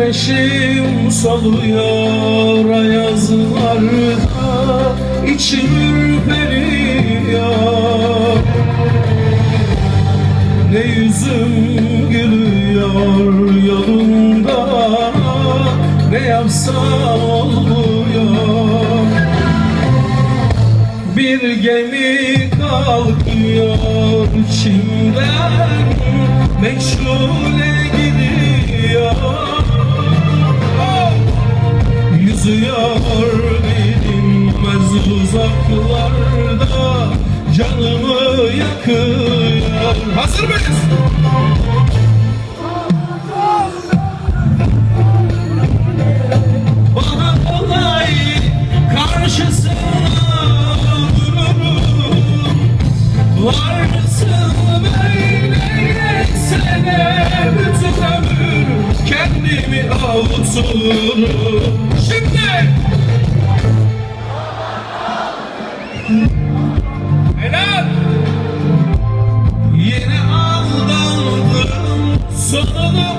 Güneşim soluyor ayazlarda içim ürperiyor. Ne yüzüm gülüyor yolunda Ne yapsam olmuyor. Bir gemi kalkıyor içimden Meşgule gidiyor Yüzüyor avuturum Şimdi! Helal! Yine aldandım sonunu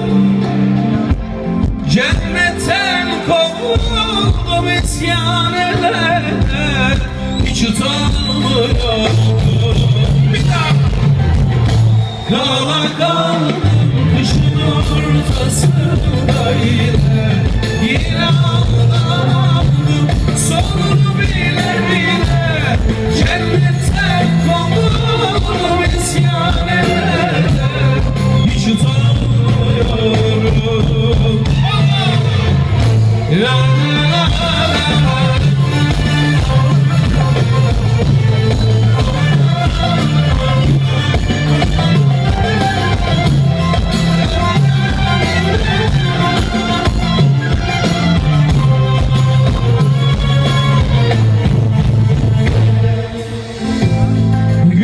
Cennetten kovuldum isyan eder Hiç utanmıyorum. Bir daha! Kala kaldım kışın ortasında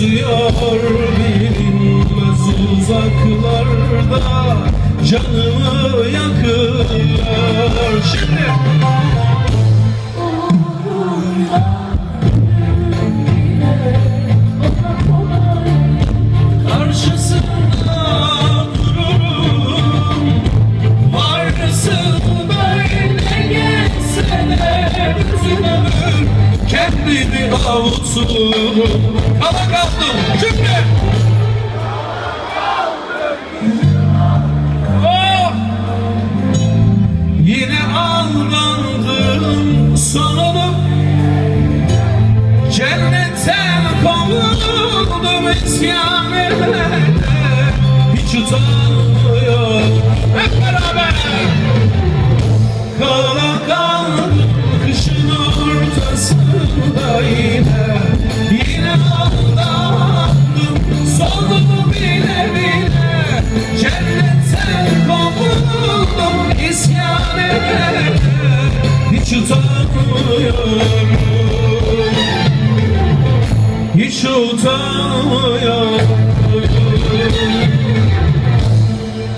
Yüzüyor bilinmez uzaklarda. Canımı yakıyor Şimdi. Varsın böyle geçsene bütün ömür Kendimi avuturum Kala kaldım. Şimdi. Oh! Yine aldandım sonunu Cennetten kovuldum isyan Hiç